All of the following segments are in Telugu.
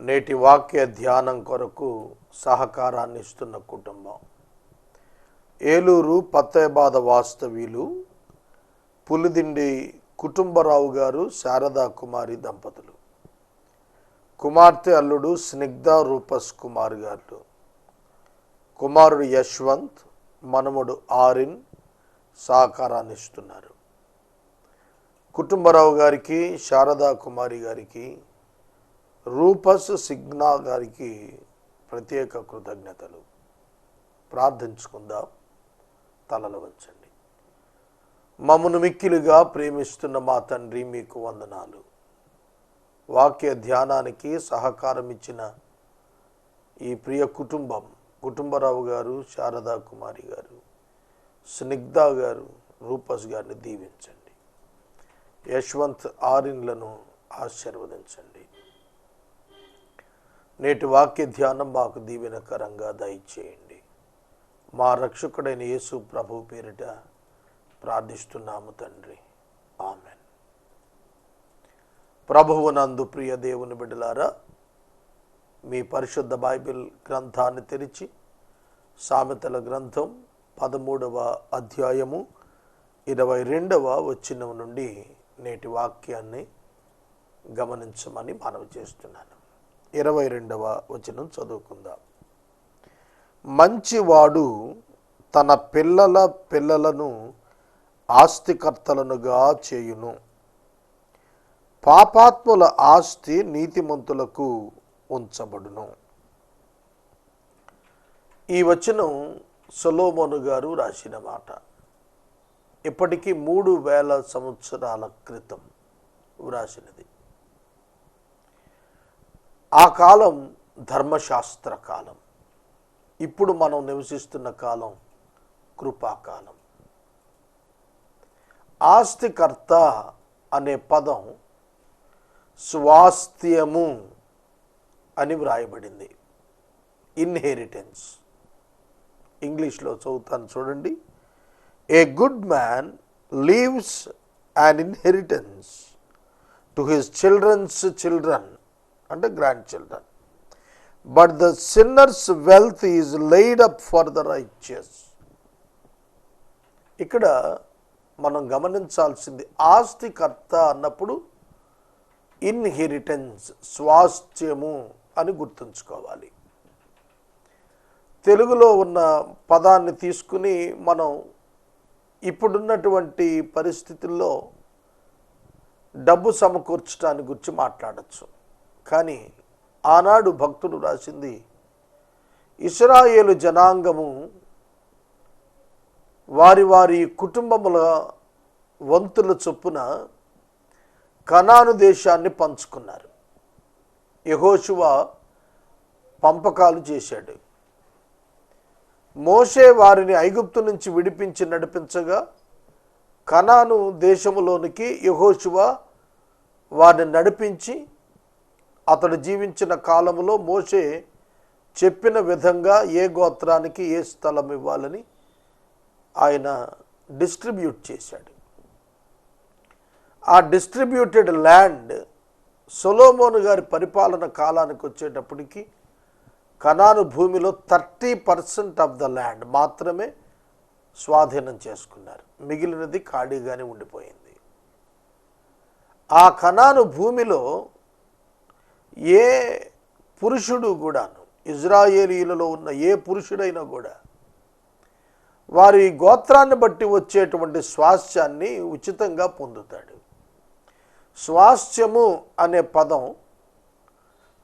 నేటి వాక్య ధ్యానం కొరకు సహకారాన్ని ఇస్తున్న కుటుంబం. ఏలూరు పత్తయబాద వాస్తవ్యులు పులిదిండి కుటుంబరావు గారు శారదా కుమారి దంపతులు. కుమార్తె అల్లుడు స్నిగ్ధ రూపస్ కుమార్ గారు. కుమారుడు యశ్వంత్ మనముడు ఆరిన్ సహకారాన్ని ఇస్తున్నారు. కుటుంబరావు గారికి శారదా కుమారి గారికి రూపస్ సిగ్నా గారికి ప్రత్యేక కృతజ్ఞతలు. ప్రార్థించుకుందాం. తలలు వంచండి. మమ్మను మిక్కిలుగా ప్రేమిస్తున్న మా తండ్రి మీకు వందనాలు. వాక్య ధ్యానానికి సహకారం ఇచ్చిన ఈ ప్రియ కుటుంబం కుటుంబరావు గారు శారదా కుమారి గారు స్నిగ్ధ గారు రూపస్ గారిని దీవించండి. యశ్వంత్ ఆరిన్లను ఆశీర్వదించండి. నేటి వాక్య ధ్యానం మాకు దీవెనకరంగా దయచేయండి. మా రక్షకుడైన యేసు ప్రభు పేరిట ప్రార్థిస్తున్నాము తండ్రి. ఆమెన్. ప్రభువునందు ప్రియ దేవుని బిడ్డలారా మీ పరిశుద్ధ బైబిల్ గ్రంథాన్ని తెరిచి సామెతల గ్రంథం పదమూడవ అధ్యాయము ఇరవై రెండవ వచ్చిన నుండి నేటి వాక్యాన్ని గమనించమని మనవి చేస్తున్నాను. ఇరవై రెండవ వచనం చదువుకుందాం. మంచివాడు తన పిల్లల పిల్లలను ఆస్తికర్తలనుగా చేయును. పాపాత్ముల ఆస్తి నీతిమంతులకు ఉంచబడును. ఈ వచనం సొలోమోను గారు రాసిన మాట. ఇప్పటికీ మూడు వేల సంవత్సరాల క్రితం వ్రాసినది ఆ కాలం ధర్మశాస్త్ర కాలం. ఇప్పుడు మనం నివసిస్తున్న కాలం కృపాకాలం. ఆస్తికర్త అనే పదం స్వాస్థ్యము అని వ్రాయబడింది. ఇన్హెరిటెన్స్ ఇంగ్లీష్లో చదువుతాను చూడండి. A good man leaves an inheritance to his children's children అంటే grandchildren but the sinner's wealth is laid up for the righteous ఇక్కడ మనం గమనించాల్సింది ఆస్తికర్త అన్నప్పుడు ఇన్హెరిటెన్స్ స్వాస్థ్యము అని గుర్తుంచుకోవాలి. తెలుగులో ఉన్న పదాన్ని తీసుకుని మనం ఇప్పుడున్నటువంటి పరిస్థితుల్లో డబ్బు సమకూర్చడాన్ని గురించి మాట్లాడచ్చు. కానీ ఆనాడు భక్తుడు రాసింది ఇస్రాయేలు జనాంగము వారి వారి కుటుంబముల వంతుల చొప్పున కనాను దేశాన్ని పంచుకున్నారు. యహోశువ పంపకాలు చేశాడు. మోషే వారిని ఐగుప్తు నుంచి విడిపించి నడిపించగా కనాను దేశములోనికి యహోశువ వారిని నడిపించి అతడు జీవించిన కాలంలో మోషే చెప్పిన విధంగా ఏ గోత్రానికి ఏ స్థలం ఇవ్వాలని ఆయన డిస్ట్రిబ్యూట్ చేశాడు. ఆ డిస్ట్రిబ్యూటెడ్ ల్యాండ్ సొలోమోను గారి పరిపాలన కాలానికి వచ్చేటప్పటికి కనాను భూమిలో thirty percent of the land మాత్రమే స్వాధీనం చేసుకున్నారు. మిగిలినది ఖాళీగానే ఉండిపోయింది. ఆ కనాను భూమిలో ఏ పురుషుడు కూడాను ఇజ్రాయేలీలలో ఉన్న ఏ పురుషుడైనా కూడా వారి గోత్రాన్ని బట్టి వచ్చేటువంటి స్వాస్థ్యాన్ని ఉచితంగా పొందుతాడు. స్వాస్థ్యము అనే పదం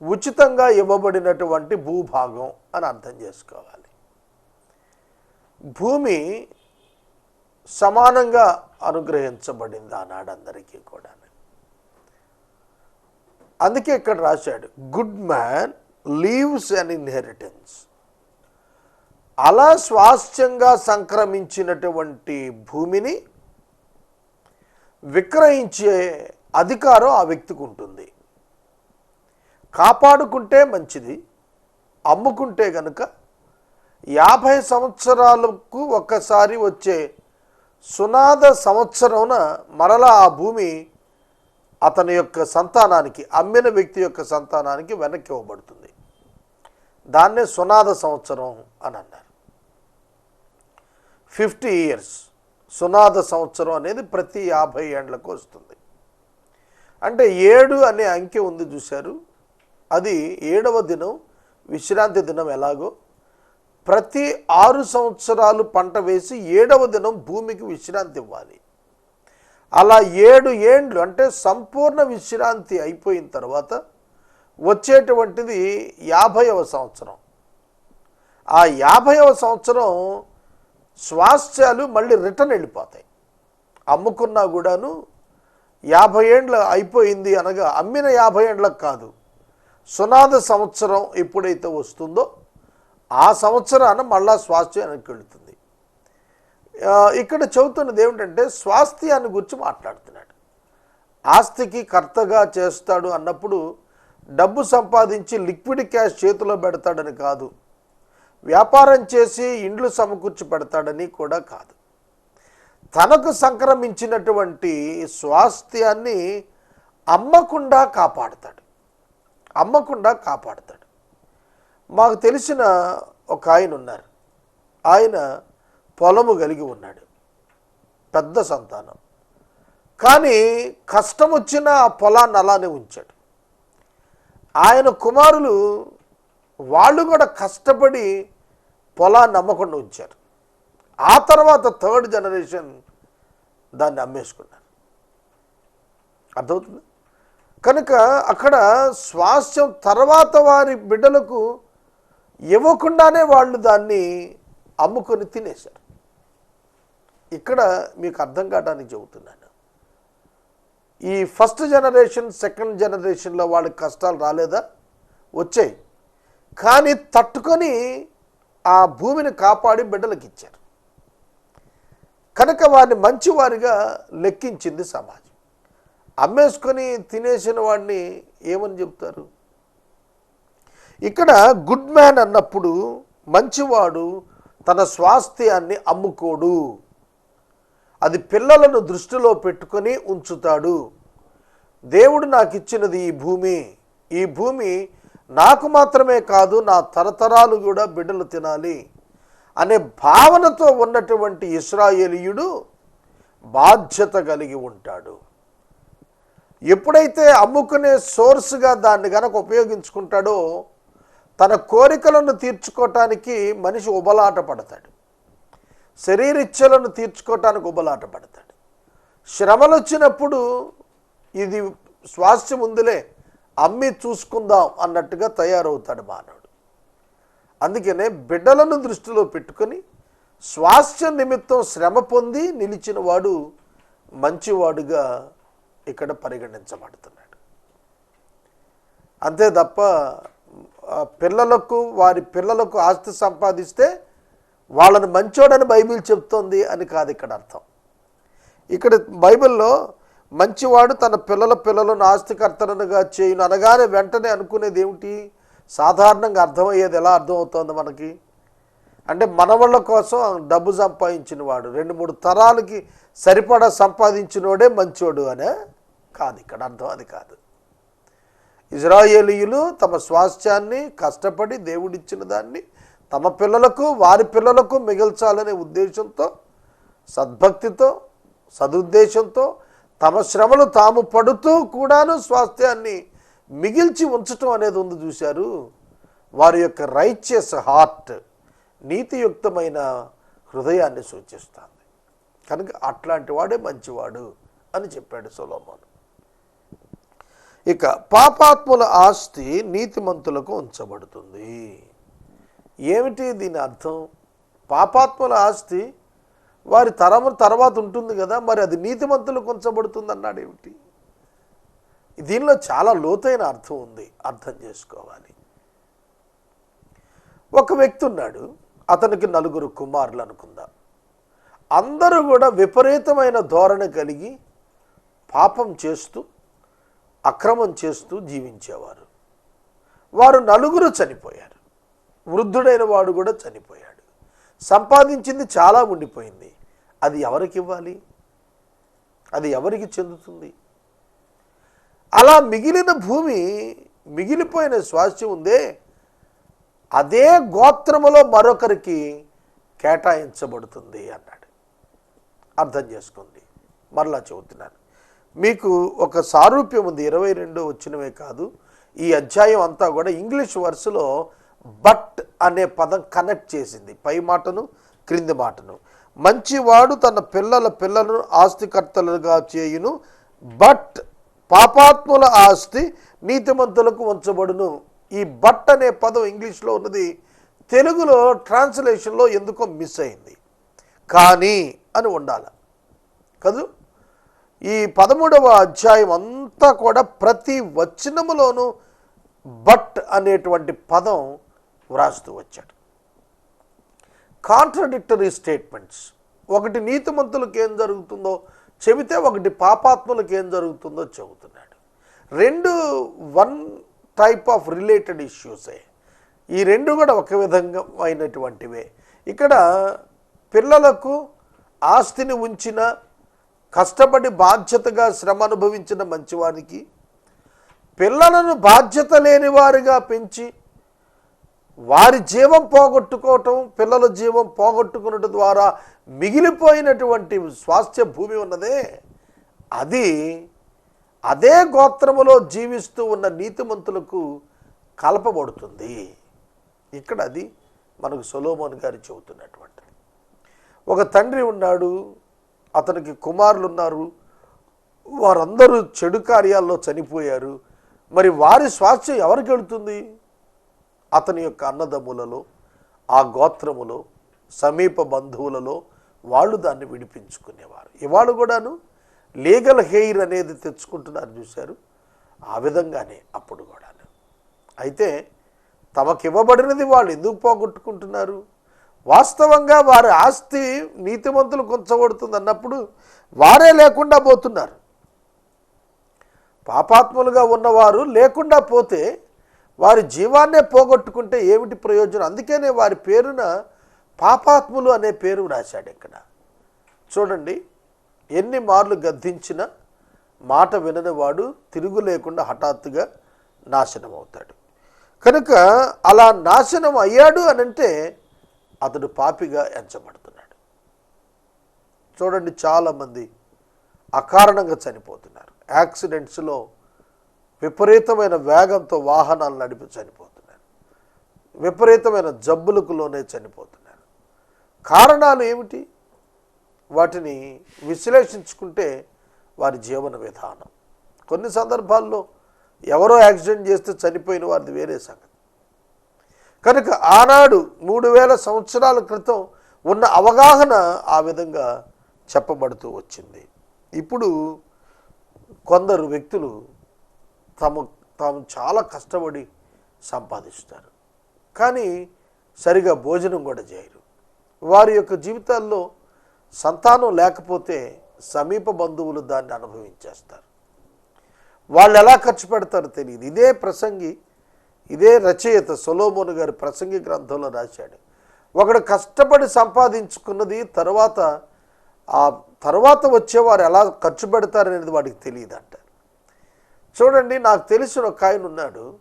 ఉచితంగా ఇవ్వబడినటువంటి భూభాగం అని అర్థం చేసుకోవాలి. భూమి సమానంగా అనుగ్రహించబడింది ఆనాడందరికీ కూడా అందుకే ఇక్కడ రాశాడు good man leaves an inheritance అలా స్వాస్థ్యంగా సంక్రమించినటువంటి భూమిని విక్రయించే అధికారం ఆ వ్యక్తికి ఉంటుంది. కాపాడుకుంటే మంచిది అమ్ముకుంటే గనుక యాభై సంవత్సరాలకు ఒక్కసారి వచ్చే సునాద సంవత్సరమున మరలా ఆ భూమి అతని యొక్క సంతానానికి అమ్మిన వ్యక్తి యొక్క సంతానానికి వెనక్కి ఇవ్వబడుతుంది. దాన్నే సునాద సంవత్సరం అని అన్నారు. Fifty years. సునాద సంవత్సరం అనేది ప్రతి యాభై ఏండ్లకు వస్తుంది. అంటే ఏడు అనే అంకె ఉంది చూశారు. అది ఏడవ దినం విశ్రాంతి దినం ఎలాగో. ప్రతి ఆరు సంవత్సరాలు పంట వేసి ఏడవ దినం భూమికి విశ్రాంతి ఇవ్వాలి. అలా ఏడు ఏండ్లు అంటే సంపూర్ణ విశ్రాంతి అయిపోయిన తర్వాత వచ్చేటువంటిది యాభైవ సంవత్సరం. ఆ యాభైవ సంవత్సరం స్వాస్థ్యాలు మళ్ళీ రిటర్న్ వెళ్ళిపోతాయి. అమ్ముకున్నా కూడాను యాభై ఏండ్ల అయిపోయింది అనగా అమ్మిన యాభై ఏండ్లకు కాదు. సునాద సంవత్సరం ఎప్పుడైతే వస్తుందో ఆ సంవత్సరాన మళ్ళా స్వాస్థ్యం వెనక్కి వెళుతుంది. ఇక్కడ చెబుతున్నది ఏమిటంటే స్వాస్థ్యాన్ని గురించి మాట్లాడుతున్నాడు. ఆస్తికి కర్తగా చేస్తాడు అన్నప్పుడు డబ్బు సంపాదించి లిక్విడ్ క్యాష్ చేతిలో పెడతాడని కాదు. వ్యాపారం చేసి ఇండ్లు సమకూర్చి పెడతాడని కూడా కాదు. తనకు సంక్రమించినటువంటి స్వాస్థ్యాన్ని అమ్మకుండా కాపాడుతాడు. అమ్మకుండా కాపాడుతాడు. మాకు తెలిసిన ఒక ఆయన ఉన్నారు. ఆయన పొలము కలిగి ఉన్నాడు. పెద్ద సంతానం. కానీ కష్టం వచ్చిన ఆ పొలాన్ని అలానే ఉంచాడు. ఆయన కుమారులు వాళ్ళు కూడా కష్టపడి పొలాన్ని అమ్మకుండా ఉంచారు. ఆ తర్వాత థర్డ్ జనరేషన్ దాన్ని అమ్మేసుకున్నారు. అర్థమవుతుంది? కనుక అక్కడ స్వాస్థ్యం తర్వాత వారి బిడ్డలకు ఇవ్వకుండానే వాళ్ళు దాన్ని అమ్ముకొని తినేశారు. ఇక్కడ మీకు అర్థం కావడానికి చెబుతున్నాను. ఈ ఫస్ట్ జనరేషన్ సెకండ్ జనరేషన్లో వాళ్ళకి కష్టాలు రాలేదా? వచ్చాయి. కానీ తట్టుకొని ఆ భూమిని కాపాడి బిడ్డలకు ఇచ్చారు. కనుక వారిని మంచివారిగా లెక్కించింది సమాజం. అమ్మేసుకొని తినేసిన వాడిని ఏమని చెప్తారు ఇక్కడ గుడ్ మ్యాన్ అన్నప్పుడు మంచివాడు తన స్వాస్థ్యాన్ని అమ్ముకోడు. అది పిల్లలను దృష్టిలో పెట్టుకొని ఉంచుతాడు. దేవుడు నాకు ఇచ్చినది ఈ భూమి. ఈ భూమి నాకు మాత్రమే కాదు నా తరతరాలు కూడా బిడ్డలు తినాలి అనే భావనతో ఉన్నటువంటి ఇస్రాయేలీయుడు బాధ్యత కలిగి ఉంటాడు. ఎప్పుడైతే అమ్ముకునే సోర్స్గా దాన్ని గనక ఉపయోగించుకుంటాడో తన కోరికలను తీర్చుకోవటానికి మనిషి ఉబలాట పడతాడు. శరీరిచ్ఛలను తీర్చుకోవటానికి ఉబలాట పడతాడు. శ్రమలు వచ్చినప్పుడు ఇది స్వాస్థ్యం ఉందిలే అమ్మి చూసుకుందాం అన్నట్టుగా తయారవుతాడు మానవుడు. అందుకనే బిడ్డలను దృష్టిలో పెట్టుకొని స్వాస్థ్య నిమిత్తం శ్రమ పొంది నిలిచిన వాడు మంచివాడుగా ఇక్కడ పరిగణించబడుతున్నాడు. అంతే తప్ప పిల్లలకు వారి పిల్లలకు ఆస్తి సంపాదిస్తే వాళ్ళని మంచోడని బైబిల్ చెప్తోంది అని కాదు ఇక్కడ అర్థం. ఇక్కడ బైబిల్లో మంచివాడు తన పిల్లల పిల్లలను ఆస్తికర్తలుగా చేయును అనగానే వెంటనే అనుకునేది ఏమిటి? సాధారణంగా అర్థమయ్యేది ఎలా అర్థమవుతోంది మనకి? అంటే మనవాళ్ళ కోసం డబ్బు సంపాదించిన వాడు రెండు మూడు తరాలకి సరిపడా సంపాదించినోడే మంచోడు అనే కాదు ఇక్కడ అర్థం అది కాదు. ఇజ్రాయేలీయులు తమ స్వాస్థ్యాన్ని కష్టపడి దేవుడిచ్చిన దాన్ని తమ పిల్లలకు వారి పిల్లలకు మిగల్చాలనే ఉద్దేశంతో సద్భక్తితో సదుద్దేశంతో తమ శ్రమలు తాము పడుతూ కూడాను స్వాస్థ్యాన్ని మిగిల్చి ఉంచటం అనేది ఉంది చూశారు. వారి యొక్క రైచియస్ హార్ట్ నీతియుక్తమైన హృదయాన్ని సూచిస్తుంది. కనుక అట్లాంటి వాడే మంచివాడు అని చెప్పాడు సొలోమోను. ఇక పాపాత్ముల ఆస్తి నీతిమంతులకు ఉంచబడుతుంది. ఏమిటి దీని అర్థం? పాపాత్ముల ఆస్తి వారి తరము తర్వాత ఉంటుంది కదా మరి అది నీతిమంతులకు ఉంచబడుతుంది అన్నాడు ఏమిటి? దీనిలో చాలా లోతైన అర్థం ఉంది అర్థం చేసుకోవాలి. ఒక వ్యక్తి ఉన్నాడు అతనికి నలుగురు కుమారులు అనుకుందాం. అందరూ కూడా విపరీతమైన ధోరణి కలిగి పాపం చేస్తూ అక్రమం చేస్తూ జీవించేవారు. వారు నలుగురు చనిపోయారు. వృద్ధుడైన వాడు కూడా చనిపోయాడు. సంపాదించింది చాలా ఉండిపోయింది. అది ఎవరికి ఇవ్వాలి? అది ఎవరికి చెందుతుంది? అలా మిగిలిన భూమి మిగిలిపోయిన స్వాస్థ్యం ఉందే అదే గోత్రములో మరొకరికి కేటాయించబడుతుంది అన్నాడు. అర్థం చేసుకోండి. మరలా చెబుతున్నాను. మీకు ఒక సారూప్యం ఉంది. ఇరవై రెండు వచ్చినవే కాదు. ఈ అధ్యాయం అంతా కూడా ఇంగ్లీష్ వర్స్లో బట్ అనే పదం కనెక్ట్ చేసింది. పై మాటను క్రింది మాటను. మంచివాడు తన పిల్లల పిల్లలను ఆస్తికర్తలుగా చేయును బట్ పాపాత్ముల ఆస్తి నీతిమంతులకు ఉంచబడును ఈ బట్ అనే పదం ఇంగ్లీష్లో ఉన్నది తెలుగులో ట్రాన్స్లేషన్లో ఎందుకో మిస్ అయింది. కానీ అని ఉండాలి. కదూ? ఈ పదమూడవ అధ్యాయం అంతా కూడా ప్రతి వచనములోనూ బట్ అనేటువంటి పదం వ్రాస్తూ వచ్చాడు. కాంట్రడిక్టరీ స్టేట్మెంట్స్ ఒకటి నీతిమంతులకు ఏం జరుగుతుందో చెబితే ఒకటి పాపాత్ములకు ఏం జరుగుతుందో చెబుతున్నాడు. రెండు వన్ టైప్ ఆఫ్ రిలేటెడ్ ఇష్యూసే. ఈ రెండు కూడా ఒక విధంగా అయినటువంటివే. ఇక్కడ పిల్లలకు ఆస్తిని ఉంచిన కష్టపడి బాధ్యతగా శ్రమ అనుభవించిన మంచివారికి పిల్లలను బాధ్యత లేని వారిగా పెంచి వారి జీవం పోగొట్టుకోవటం పిల్లల జీవం పోగొట్టుకున్నట్టు ద్వారా మిగిలిపోయినటువంటి స్వాస్థ్య భూమి ఉన్నదే. అది అదే గోత్రములో జీవిస్తూ ఉన్న నీతిమంతులకు కలపబడుతుంది. ఇక్కడ అది మనకు సొలోమోన్ గారు చెబుతున్నటువంటిది. ఒక తండ్రి ఉన్నాడు అతనికి కుమారులు ఉన్నారు వారందరూ చెడు కార్యాల్లో చనిపోయారు. మరి వారి స్వాస్థ్యం ఎవరికి వెళుతుంది? అతని యొక్క అన్నదమ్ములలో ఆ గోత్రములో సమీప బంధువులలో వాళ్ళు దాన్ని విడిపించుకునేవారు. ఇవాళ కూడాను లీగల్ హెయిర్ అనేది తెచ్చుకుంటున్నారు చూశారు. ఆ విధంగానే అప్పుడు కూడాను. అయితే తమకు ఇవ్వబడినది వాళ్ళు ఎందుకు పోగొట్టుకుంటున్నారు? వాస్తవంగా వారి ఆస్తి నీతిమంతులు కొంచబడుతుంది అన్నప్పుడు వారే లేకుండా పోతున్నారు. పాపాత్ములుగా ఉన్నవారు లేకుండా పోతే వారి జీవాన్నే పోగొట్టుకుంటే ఏమిటి ప్రయోజనం? అందుకనే వారి పేరున పాపాత్ములు అనే పేరు రాశాడు ఇక్కడ. చూడండి ఎన్ని మార్లు గద్దించిన మాట విననివాడు తిరుగు లేకుండా హఠాత్తుగా నాశనం అవుతాడు కనుక అలా నాశనం అయ్యాడు అనంటే అతడు పాపిగా ఎంచబడుతున్నాడు. చూడండి చాలామంది అకారణంగా చనిపోతున్నారు. యాక్సిడెంట్స్లో విపరీతమైన వేగంతో వాహనాలు నడిపి చనిపోతున్నారు. విపరీతమైన జబ్బులకు లోనే చనిపోతున్నారు. కారణాలు ఏమిటి? వాటిని విశ్లేషించుకుంటే వారి జీవన విధానం. కొన్ని సందర్భాల్లో ఎవరో యాక్సిడెంట్ చేస్తే చనిపోయిన వారిది వేరే సంగతి. కనుక ఆనాడు మూడు వేల సంవత్సరాల క్రితం ఉన్న అవగాహన ఆ విధంగా చెప్పబడుతూ వచ్చింది. ఇప్పుడు కొందరు వ్యక్తులు తమ తాము చాలా కష్టపడి సంపాదిస్తారు. కానీ సరిగా భోజనం కూడా చేయరు. వారి యొక్క జీవితాల్లో సంతానం లేకపోతే సమీప బంధువులు దాన్ని అనుభవించేస్తారు. వాళ్ళు ఎలా ఖర్చు పెడతారో తెలియదు. ఇదే ప్రసంగి ఇదే రచయిత సొలోమోను గారి ప్రసంగి గ్రంథంలో రాశాడు. ఒకడు కష్టపడి సంపాదించుకున్నది తర్వాత ఆ తర్వాత వచ్చేవారు ఎలా ఖర్చు పెడతారనేది వాడికి తెలియదు అంటారు చూడండి నాకు తెలిసిన ఒక ఆయన ఉన్నాడు.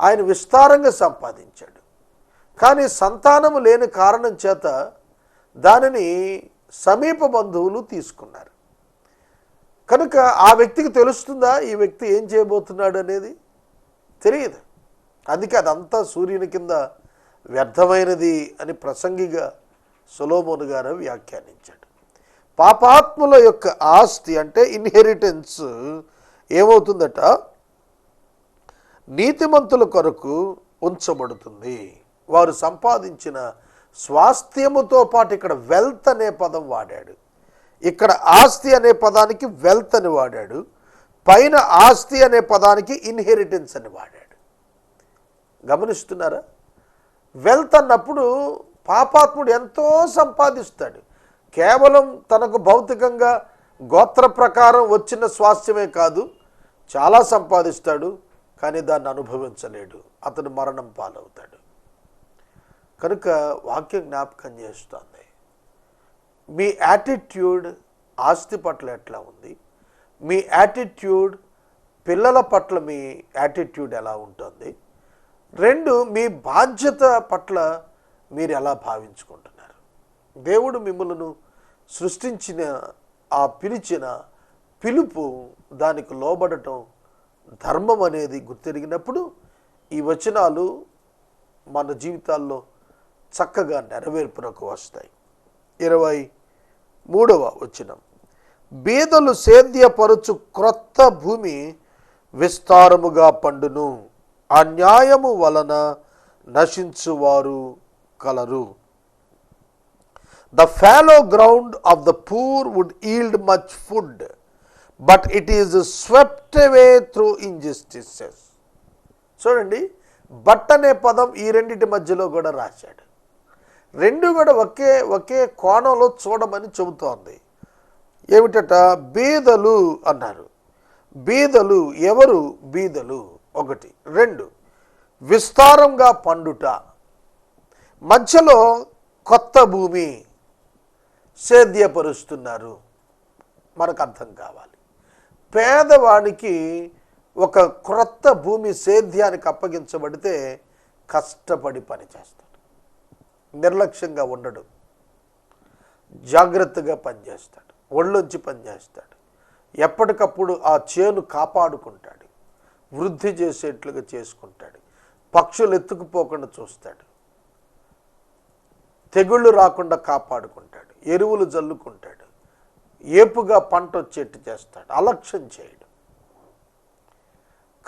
ఆయన విస్తారంగా సంపాదించాడు. కానీ సంతానము లేని కారణం చేత దానిని సమీప బంధువులు తీసుకున్నారు. కనుక ఆ వ్యక్తికి తెలుస్తుందా ఈ వ్యక్తి ఏం చేయబోతున్నాడు అనేది? తెలియదు. అందుకే అదంతా సూర్యుని కింద వ్యర్థమైనది అని ప్రసంగిగా సులోమోను గారు వ్యాఖ్యానించాడు. పాపాత్ముల యొక్క ఆస్తి అంటే ఇన్హెరిటెన్స్ ఏమవుతుందట? నీతిమంతుల కొరకు ఉంచబడుతుంది. వారు సంపాదించిన స్వాస్థ్యముతో పాటు ఇక్కడ వెల్త్ అనే పదం వాడాడు. ఇక్కడ ఆస్తి అనే పదానికి వెల్త్ అని వాడాడు. పైన ఆస్తి అనే పదానికి ఇన్హెరిటెన్స్ అని వాడాడు. గమనిస్తున్నారా? వెల్త్ అన్నప్పుడు పాపాత్ముడు ఎంతో సంపాదిస్తాడు. కేవలం తనకు భౌతికంగా గోత్ర ప్రకారం వచ్చిన స్వాస్థ్యమే కాదు చాలా సంపాదిస్తాడు కానీ దాన్ని అనుభవించలేడు. అతను మరణం పాలవుతాడు. కనుక వాక్యం జ్ఞాపకం చేస్తుంది. మీ యాటిట్యూడ్ ఆస్తి పట్ల ఎట్లా ఉంది? మీ యాటిట్యూడ్ పిల్లల పట్ల మీ యాటిట్యూడ్ ఎలా ఉంటుంది? రెండు మీ బాధ్యత పట్ల మీరు ఎలా భావించుకుంటున్నారు? దేవుడు మిమ్మల్ని సృష్టించిన ఆ పిలిచిన పిలుపు దానికి లోబడటం ధర్మం అనేది గుర్తెరిగినప్పుడు ఈ వచనాలు మన జీవితాల్లో చక్కగా నెరవేర్పునకు వస్తాయి. ఇరవై మూడవ వచనం. బీదలు సేద్యపరుచు క్రొత్త భూమి విస్తారముగా పండును. అన్యాయము వలన నశించువారు కలరు. The fallow ground of the poor would yield much food but it is swept away through injustices చూడండి బట్ అనే పదం ఈ రెండింటి మధ్యలో కూడా రాశాడు. రెండు కూడా ఒకే ఒకే కోణంలో చూడమని చెబుతోంది. ఏమిటట? బీదలు అన్నారు. బీదలు ఎవరు? బీదలు ఒకటి. రెండు. విస్తారంగా పండుట. మధ్యలో కొత్త భూమి. సేద్యపరుస్తున్నారు. మనకు అర్థం కావాలి. పేదవానికి ఒక క్రొత్త భూమి సేద్యానికి అప్పగించబడితే కష్టపడి పనిచేస్తాడు నిర్లక్ష్యంగా ఉండడు. జాగ్రత్తగా పనిచేస్తాడు. ఒళ్ళొంచి పనిచేస్తాడు. ఎప్పటికప్పుడు ఆ చేను కాపాడుకుంటాడు. వృద్ధి చేసేట్లుగా చేసుకుంటాడు. పక్షులు ఎత్తుకుపోకుండా చూస్తాడు. తెగుళ్ళు రాకుండా కాపాడుకుంటాడు. ఎరువులు జల్లుకుంటాడు. ఏపుగా పంట వచ్చేట్టు చేస్తాడు. అలక్ష్యం చేయడు.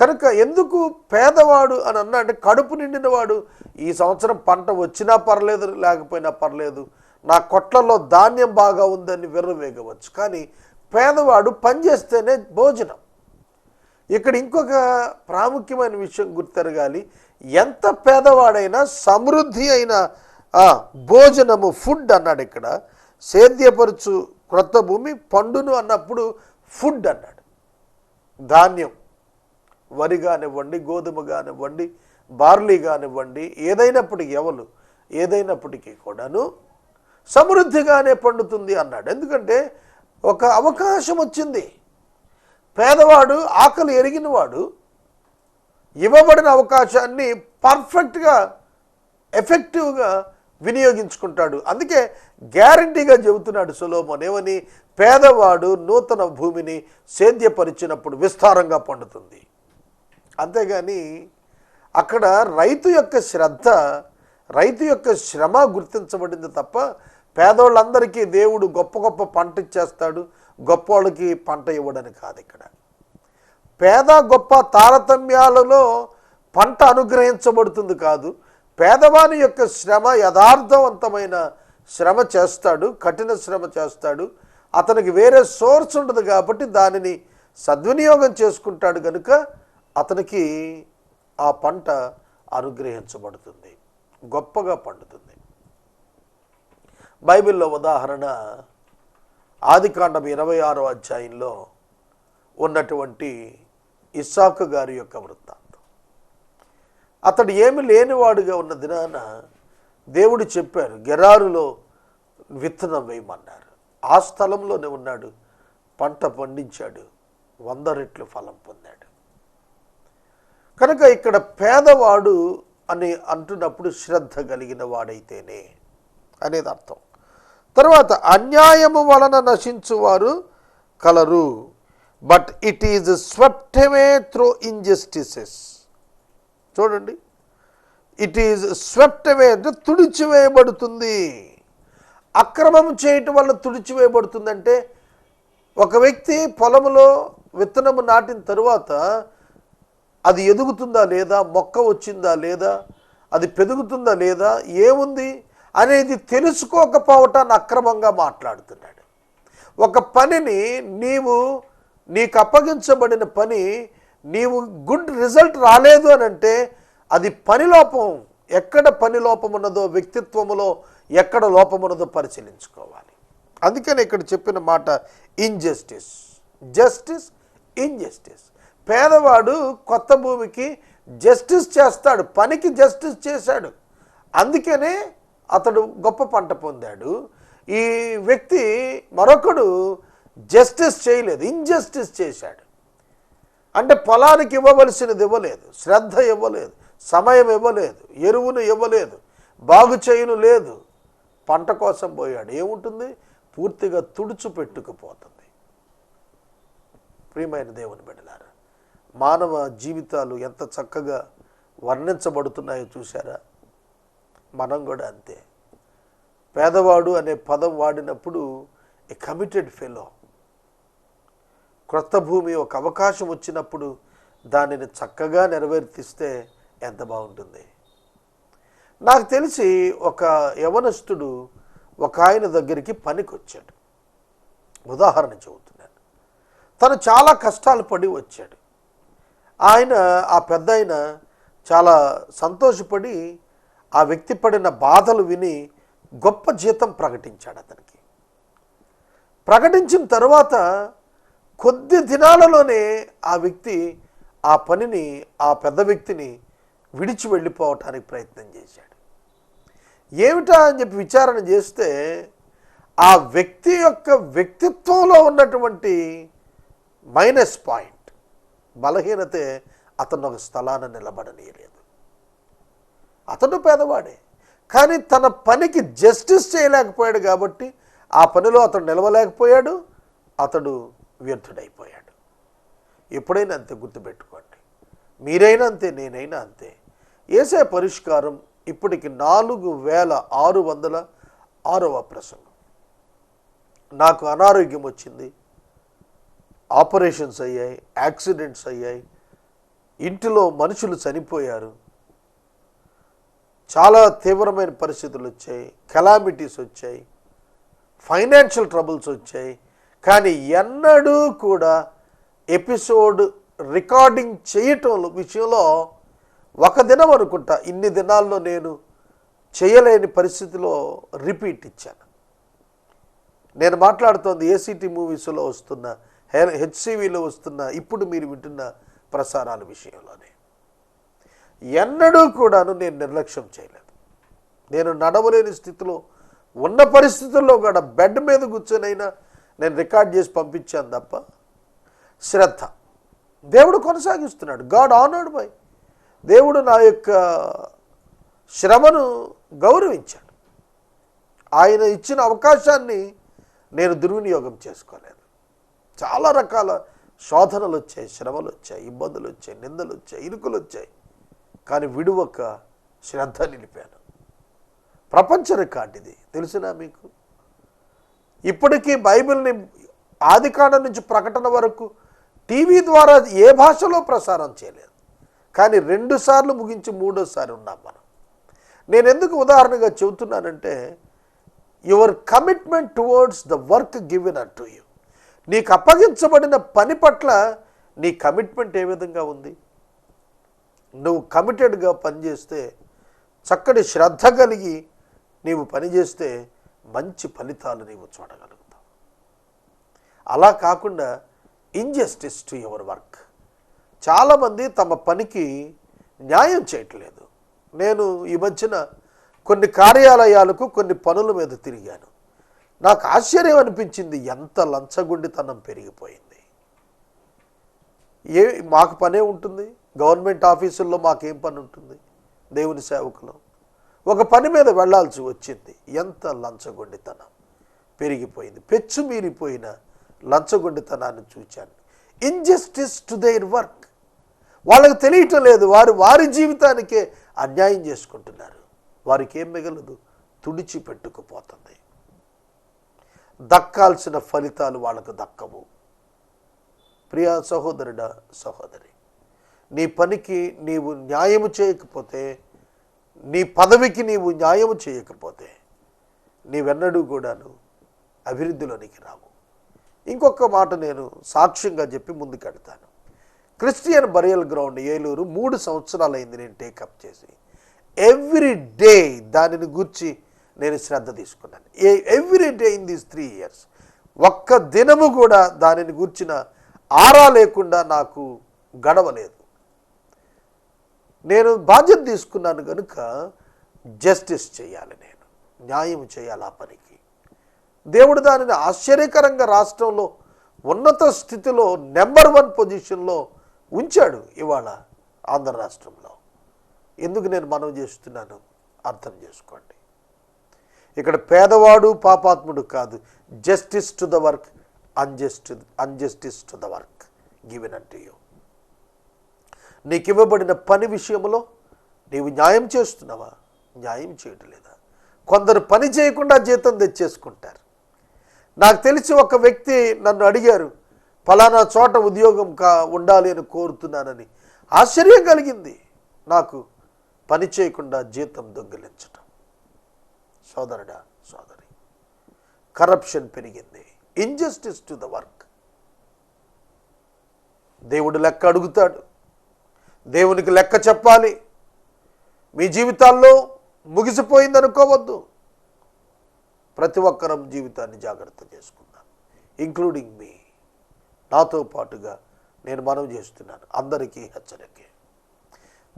కనుక ఎందుకు పేదవాడు అని అన్నా అంటే కడుపు నిండినవాడు ఈ సంవత్సరం పంట వచ్చినా పర్లేదు లేకపోయినా పర్లేదు. నా కొట్లలో ధాన్యం బాగా ఉందని విర్రవేగవచ్చు. కానీ పేదవాడు పనిచేస్తేనే భోజనం. ఇక్కడ ఇంకొక ప్రాముఖ్యమైన విషయం గుర్తెరగాలి. ఎంత పేదవాడైనా సమృద్ధి అయిన భోజనము ఫుడ్ అన్నాడు ఇక్కడ. సేద్యపరచు క్రొత్త భూమి పండును అన్నప్పుడు ఫుడ్ అన్నాడు. ధాన్యం వరి కానివ్వండి గోధుమ కానివ్వండి బార్లీ కానివ్వండి ఏదైనప్పటికీ ఎవలు ఏదైనప్పటికీ కూడాను సమృద్ధిగానే పండుతుంది అన్నాడు. ఎందుకంటే ఒక అవకాశం వచ్చింది. పేదవాడు ఆకలి ఎరిగినవాడు ఇవ్వబడిన అవకాశాన్ని పర్ఫెక్ట్గా ఎఫెక్టివ్గా వినియోగించుకుంటాడు. అందుకే గ్యారంటీగా చెబుతున్నాడు సులోమన్ ఏమని? పేదవాడు నూతన భూమిని సేద్యపరిచినప్పుడు విస్తారంగా పండుతుంది. అంతేగాని అక్కడ రైతు యొక్క శ్రద్ధ రైతు యొక్క శ్రమ గుర్తించబడింది తప్ప పేదోళ్ళందరికీ దేవుడు గొప్ప గొప్ప పంట ఇచ్చేస్తాడు గొప్పవాళ్ళకి పంట ఇవ్వడని కాదు ఇక్కడ. పేద గొప్ప తారతమ్యాలలో పంట అనుగ్రహించబడుతుంది కాదు. పేదవాని యొక్క శ్రమ యథార్థవంతమైన శ్రమ చేస్తాడు కఠిన శ్రమ చేస్తాడు. అతనికి వేరే సోర్స్ ఉండదు కాబట్టి దానిని సద్వినియోగం చేసుకుంటాడు కనుక అతనికి ఆ పంట అనుగ్రహించబడుతుంది గొప్పగా పండుతుంది. బైబిల్లో ఉదాహరణ ఆదికాండం ఇరవై ఆరో అధ్యాయంలో ఉన్నటువంటి ఇస్సాకు గారి యొక్క వృత్తాంతం. అతడు ఏమి లేనివాడుగా ఉన్న దినాన దేవుడు చెప్పారు గెరారులో విత్తనం వేయమన్నారు. ఆ స్థలంలోనే ఉన్నాడు. పంట పండించాడు. వంద రెట్లు ఫలం పొందాడు. కనుక ఇక్కడ పేదవాడు అని అంటున్నప్పుడు శ్రద్ధ కలిగిన వాడైతేనే అనేది అర్థం. తర్వాత అన్యాయము వలన నశించువారు colour. But it is swept away through injustices చూడండి. ఇట్ ఈజ్ స్వెప్ట్ అవే అంటే తుడిచివేయబడుతుంది. అక్రమం చేయటం వల్ల తుడిచివేయబడుతుందంటే ఒక వ్యక్తి పొలంలో విత్తనము నాటిన తరువాత అది ఎదుగుతుందా లేదా మొక్క వచ్చిందా లేదా అది పెరుగుతుందా లేదా ఏముంది అనేది తెలుసుకోకపోవటాన్ని అక్రమంగా మాట్లాడుతున్నాడు. ఒక పనిని నీవు నీకు అప్పగించబడిన పని నీవు గుడ్ రిజల్ట్ రాలేదు అని అంటే అది పని లోపం. ఎక్కడ పని లోపం ఉన్నదో వ్యక్తిత్వములో ఎక్కడ లోపం ఉన్నదో పరిశీలించుకోవాలి. అందుకని ఇక్కడ చెప్పిన మాట ఇన్జస్టిస్ జస్టిస్ ఇన్జస్టిస్ పేదవాడు కొత్త భూమికి జస్టిస్ చేస్తాడు పనికి జస్టిస్ చేశాడు. అందుకనే అతడు గొప్ప పంట పొందాడు. ఈ వ్యక్తి మరొకడు జస్టిస్ చేయలేదు ఇన్జస్టిస్ చేశాడు. అంటే పొలానికి ఇవ్వవలసినది ఇవ్వలేదు శ్రద్ధ ఇవ్వలేదు సమయం ఇవ్వలేదు ఎరువును ఇవ్వలేదు బాగు చేయను లేదు. పంట కోసం పోయాడు. ఏముంటుంది? పూర్తిగా తుడుచు పెట్టుకుపోతుంది. ప్రియమైన దేవుని బిడ్డలారా మానవ జీవితాలు ఎంత చక్కగా వర్ణించబడుతున్నాయో చూసారా మనం కూడా అంతే. పేదవాడు అనే పదం వాడినప్పుడు ఏ కమిటెడ్ ఫెలో. క్రొత్త భూమి ఒక అవకాశం వచ్చినప్పుడు దానిని చక్కగా నెరవేర్తిస్తే ఎంత బాగుంటుంది? నాకు తెలిసి ఒక యవనస్తుడు ఒక ఆయన దగ్గరికి పనికి వచ్చాడు ఉదాహరణ చెబుతున్నాను. తను చాలా కష్టాలు పడి వచ్చాడు. ఆయన ఆ పెద్ద ఆయన చాలా సంతోషపడి ఆ వ్యక్తి పడిన బాధలు విని గొప్ప జీతం ప్రకటించాడు అతనికి. ప్రకటించిన తర్వాత కొద్ది దినాలలోనే ఆ వ్యక్తి ఆ పనిని ఆ పెద్ద వ్యక్తిని విడిచి వెళ్ళిపోవటానికి ప్రయత్నం చేశాడు. ఏమిటా అని చెప్పి విచారణ చేస్తే ఆ వ్యక్తి యొక్క వ్యక్తిత్వంలో ఉన్నటువంటి మైనస్ పాయింట్ బలహీనతే అతను ఒక స్థలాన నిలబడనీయలేదు. అతను పేదవాడే కానీ తన పనికి జస్టిస్ చేయలేకపోయాడు కాబట్టి ఆ పనిలో అతడు నిలవలేకపోయాడు అతడు వ్యర్థుడైపోయాడు. ఎప్పుడైనా అంతే గుర్తుపెట్టుకోండి. మీరైనా అంతే నేనైనా అంతే. ఏసే పరిష్కారం ఇప్పటికి నాలుగు వేల ఆరు వందల ఆరవ ప్రసంగం. నాకు అనారోగ్యం వచ్చింది. ఆపరేషన్స్ అయ్యాయి యాక్సిడెంట్స్ అయ్యాయి. ఇంటిలో మనుషులు చనిపోయారు. చాలా తీవ్రమైన పరిస్థితులు వచ్చాయి. కెలామిటీస్ వచ్చాయి. ఫైనాన్షియల్ ట్రబుల్స్ వచ్చాయి. కానీ ఎన్నడూ కూడా ఎపిసోడ్ రికార్డింగ్ చేయటం విషయంలో ఒక దినం అనుకుంటా ఇన్ని దినాల్లో నేను చేయలేని పరిస్థితిలో రిపీట్ ఇచ్చాను. నేను మాట్లాడుతోంది ఏసీటీ మూవీస్లో వస్తున్న హెచ్సివిలో వస్తున్న ఇప్పుడు మీరు వింటున్న ప్రసారాల విషయంలోనే. ఎన్నడూ కూడాను నేను నిర్లక్ష్యం చేయలేదు. నేను నడవలేని స్థితిలో ఉన్న పరిస్థితుల్లో కూడా బెడ్ మీద కూర్చొనైనా నేను రికార్డ్ చేసి పంపించాను తప్ప శ్రద్ధ. దేవుడు కొనసాగిస్తున్నాడు. God honoured by. దేవుడు నా యొక్క శ్రమను గౌరవించాడు. ఆయన ఇచ్చిన అవకాశాన్ని నేను దుర్వినియోగం చేసుకోలేదు. చాలా రకాల శోధనలు వచ్చాయి శ్రమలు వచ్చాయి ఇబ్బందులు వచ్చాయి నిందలు వచ్చాయి ఇరుకులు వచ్చాయి. కానీ విడువక శ్రద్ధ నిలిపాను. ప్రపంచ రికార్డు ఇది. తెలుసునా మీకు? ఇప్పటికీ బైబిల్ని ఆదికాండం నుంచి ప్రకటన వరకు టీవీ ద్వారా ఏ భాషలో ప్రసారం చేయలేదు. కానీ రెండు సార్లు ముగించి మూడోసారి ఉన్నాం మనం. నేను ఎందుకు ఉదాహరణగా చెబుతున్నానంటే your commitment towards the work given at to you. నీకు అప్పగించబడిన పని పట్ల నీ కమిట్మెంట్ ఏ విధంగా ఉంది? నువ్వు కమిటెడ్గా పనిచేస్తే చక్కటి శ్రద్ధ కలిగి నీవు పనిచేస్తే మంచి ఫలితాలు నీవు చూడగలుగుతావు. అలా కాకుండా ఇంజస్టిస్ టు యువర్ వర్క్. చాలామంది తమ పనికి న్యాయం చేయట్లేదు. నేను ఈ మధ్యన కొన్ని కార్యాలయాలకు కొన్ని పనుల మీద తిరిగాను. నాకు ఆశ్చర్యం అనిపించింది ఎంత లంచగుండితనం పెరిగిపోయింది. ఏ మాకు పనే ఉంటుంది. గవర్నమెంట్ ఆఫీసుల్లో మాకేం పని ఉంటుంది? దేవుని సేవకులు. ఒక పని మీద వెళ్ళాల్సి వచ్చింది. ఎంత లంచగొండితనం. పెరిగిపోయింది. పెచ్చు మీరిపోయిన లంచగొండితనాన్ని చూచాను ఇంజస్టిస్ టు దేర్ వర్క్ వాళ్ళకి తెలియటం లేదు. వారు వారి జీవితానికే అన్యాయం చేసుకుంటున్నారు. వారికి ఏం మిగలదు. తుడిచి పెట్టుకుపోతుంది. దక్కాల్సిన ఫలితాలు వాళ్ళకు దక్కవు. ప్రియా సహోదరుడా సహోదరి నీ పనికి నీవు న్యాయము చేయకపోతే నీ పదవికి నీవు న్యాయం చేయకపోతే నీవెన్నడూ కూడాను అభివృద్ధిలోనికి రావు. ఇంకొక మాట నేను సాక్ష్యంగా చెప్పి ముందుకెడతాను క్రిస్టియన్ బరియల్ గ్రౌండ్ ఏలూరు మూడు సంవత్సరాలైంది నేను టేకప్ చేసి. ఎవ్రీ డే దానిని గుర్చి నేను శ్రద్ధ తీసుకున్నాను. A every day in these three years ఒక్క దినము కూడా దానిని గుర్చిన ఆరా లేకుండా నాకు గడవలేదు. నేను బాధ్యత తీసుకున్నాను కనుక జస్టిస్ చేయాలి నేను. న్యాయం చేయాలి ఆ పనికి. దేవుడు దానిని ఆశ్చర్యకరంగా రాష్ట్రంలో ఉన్నత స్థితిలో నెంబర్ వన్ పొజిషన్లో ఉంచాడు ఇవాళ ఆంధ్ర రాష్ట్రంలో. ఎందుకు నేను మనవి చేస్తున్నాను? అర్థం చేసుకోండి. ఇక్కడ పేదవాడు పాపాత్ముడు కాదు. Justice to the work unjust injustice to the work. Given అంటే యూ. నీకు ఇవ్వబడిన పని విషయంలో నీవు న్యాయం చేస్తున్నావా? న్యాయం చేయటం లేదా కొందరు పని చేయకుండా జీతం తెచ్చేసుకుంటారు. నాకు తెలిసి ఒక వ్యక్తి నన్ను అడిగారు ఫలానా చోట ఉద్యోగం కా ఉండాలి అని కోరుతున్నానని. ఆశ్చర్యం కలిగింది. నాకు పని చేయకుండా జీతం దొంగిలించటం. సోదరుడా సోదరి కరప్షన్ పెరిగింది. ఇంజస్టిస్ టు ద వర్క్ దేవుడు లెక్క అడుగుతాడు. దేవునికి లెక్క చెప్పాలి. మీ జీవితాల్లో ముగిసిపోయింది అనుకోవద్దు. ప్రతి ఒక్కరం జీవితాన్ని జాగ్రత్త చేసుకున్నాను ఇంక్లూడింగ్ మీ నాతో పాటుగా నేను మనవి చేస్తున్నాను. అందరికీ హెచ్చరికే.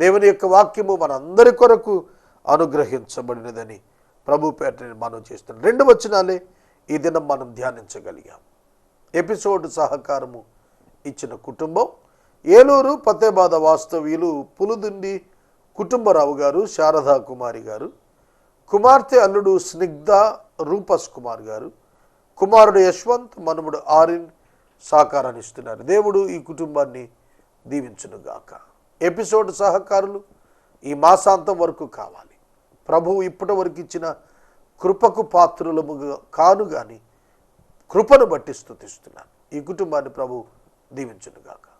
దేవుని యొక్క వాక్యము మనందరి కొరకు అనుగ్రహించబడినదని ప్రభు పేట నేను మనవి చేస్తున్నాను. రెండు వచనాలే ఈ దినం మనం ధ్యానించగలిగాం. ఎపిసోడ్ సహకారము ఇచ్చిన కుటుంబం ఏలూరు పత్తేబాద వాస్తవ్యులు పులుదుండి కుటుంబరావు గారు శారదా కుమారి గారు కుమార్తె అల్లుడు స్నిగ్ధ రూపస్ కుమార్ గారు కుమారుడు యశ్వంత్ మనుముడు ఆరిన్ సహకారాన్ని ఇస్తున్నారు. దేవుడు ఈ కుటుంబాన్ని దీవించునుగాక. ఎపిసోడ్ సహకారులు ఈ మాసాంతం వరకు కావాలి. ప్రభువు ఇప్పటి వరకు ఇచ్చిన కృపకు పాత్రులము కాను కానీ కృపను బట్టి స్థుతిస్తున్నాను ఈ కుటుంబాన్ని ప్రభు దీవించునుగాక.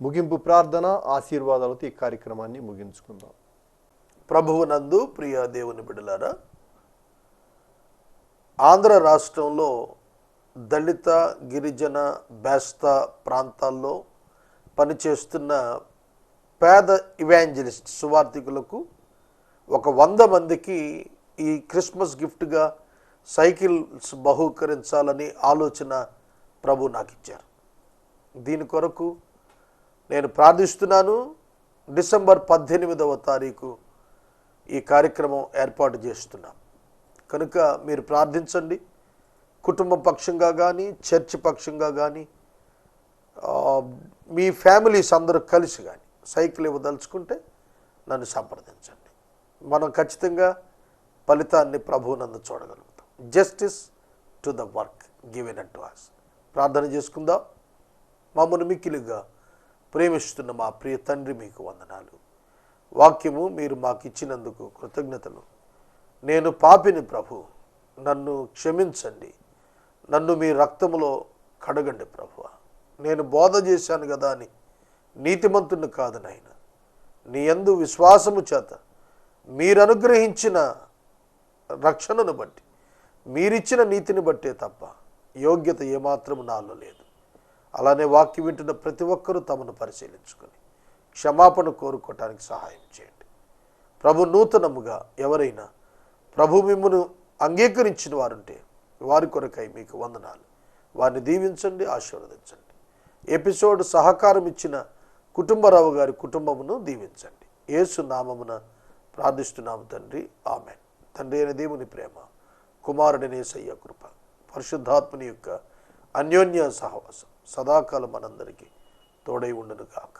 ముగింపు ప్రార్థన ఆశీర్వాదాలతో ఈ కార్యక్రమాన్ని ముగించుకుందాం. ప్రభువునందు ప్రియ దేవుని బిడలారా ఆంధ్ర రాష్ట్రంలో దళిత గిరిజన బేస్త ప్రాంతాల్లో పనిచేస్తున్న పేద ఇవాంజలిస్ట్ సువార్థికులకు ఒక వంద మందికి ఈ క్రిస్మస్ గిఫ్ట్గా సైకిల్స్ బహూకరించాలని ఆలోచన ప్రభు నాకు ఇచ్చారు దీని కొరకు నేను ప్రార్థిస్తున్నాను డిసెంబర్ పద్దెనిమిదవ తారీఖు ఈ కార్యక్రమం ఏర్పాటు చేస్తున్నాం. కనుక మీరు ప్రార్థించండి. కుటుంబ పక్షంగా కానీ చర్చ్ పక్షంగా కానీ మీ ఫ్యామిలీస్ అందరూ కలిసి కానీ సైకిల్ ఇవ్వదలుచుకుంటే నన్ను సంప్రదించండి. మనం ఖచ్చితంగా ఫలితాన్ని ప్రభువునందు చూడగలుగుతాం. Justice to the work given at was ప్రార్థన చేసుకుందాం. మమ్మల్ని మిక్కిలిగా ప్రేమిస్తున్న మా ప్రియ తండ్రి మీకు వందనాలు. వాక్యము మీరు మాకు ఇచ్చినందుకు కృతజ్ఞతలు. నేను పాపిని ప్రభు నన్ను క్షమించండి. నన్ను మీ రక్తములో కడగండి ప్రభు. నేను బోధ చేశాను కదా అని నీతిమంతుని కాదు నాయన. నీ యందు విశ్వాసము చేత మీరు అనుగ్రహించిన రక్షణను బట్టి మీరిచ్చిన నీతిని బట్టే తప్ప యోగ్యత ఏమాత్రం నాలో లేదు. అలానే వాక్యం వింటున్న ప్రతి ఒక్కరూ తమను పరిశీలించుకొని క్షమాపణ కోరుకోవటానికి సహాయం చేయండి. ప్రభు నూతనముగా ఎవరైనా ప్రభు మిమ్మను అంగీకరించిన వారుంటే వారి కొరకై మీకు వందనాలు. వారిని దీవించండి ఆశీర్వదించండి. ఎపిసోడ్ సహకారం ఇచ్చిన కుటుంబరావు గారి కుటుంబమును దీవించండి. యేసు నామమున ప్రార్థిస్తున్నాము తండ్రి. ఆమె తండ్రి అయిన దేవుని ప్రేమ కుమారుడినే సయ్య కృప పరిశుద్ధాత్మని యొక్క అన్యోన్య సహవాసం. సదాకాలం మనందరికీ తోడై ఉండును కాక